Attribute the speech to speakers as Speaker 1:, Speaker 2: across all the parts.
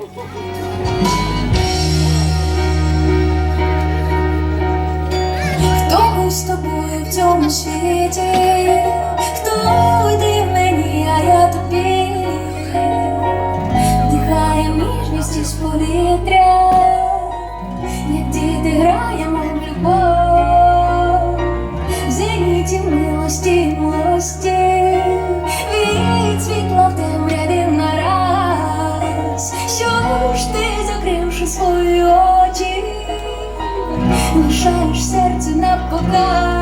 Speaker 1: Хто був з тобою в цьому світі, хто ти мені, а я тобі, дихає ніжність із повітря, як діти граємо в любов, в зеніті милості, милості. up above.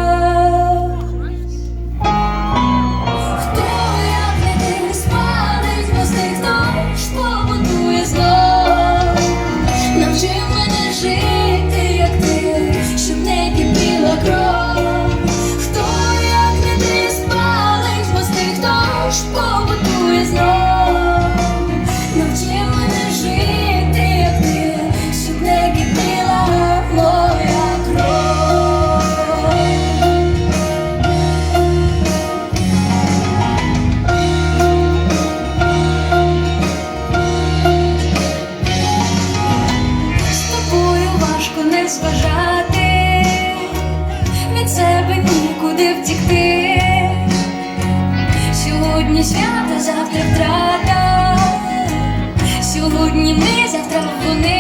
Speaker 1: зважати, від себе нікуди втікти. Сьогодні свято, завтра втрата, сьогодні ми завтра вони.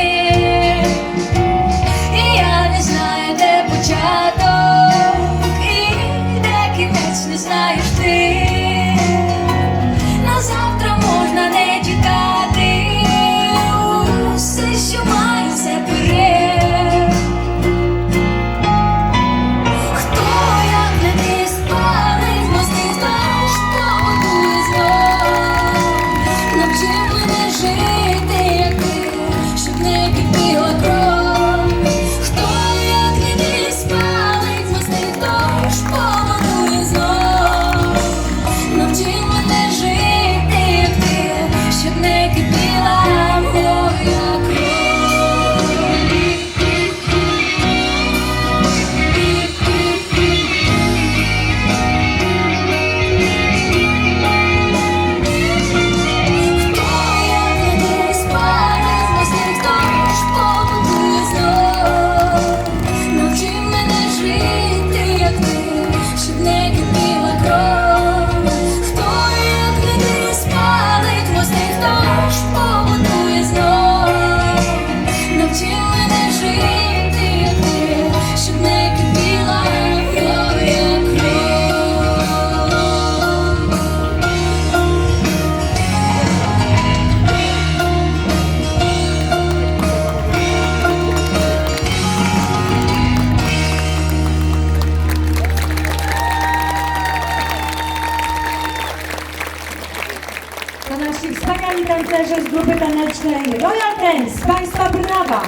Speaker 2: To nasi wspaniali tancerze z grupy tanecznej Royal Dance z państwa Brnawa.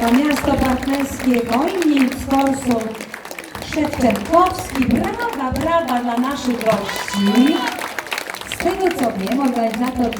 Speaker 2: To miasto partnerskie Wojnic, Korsun, Szewczenkowski. Brawa, brawa dla naszych gości. Z tego co wiem, organizator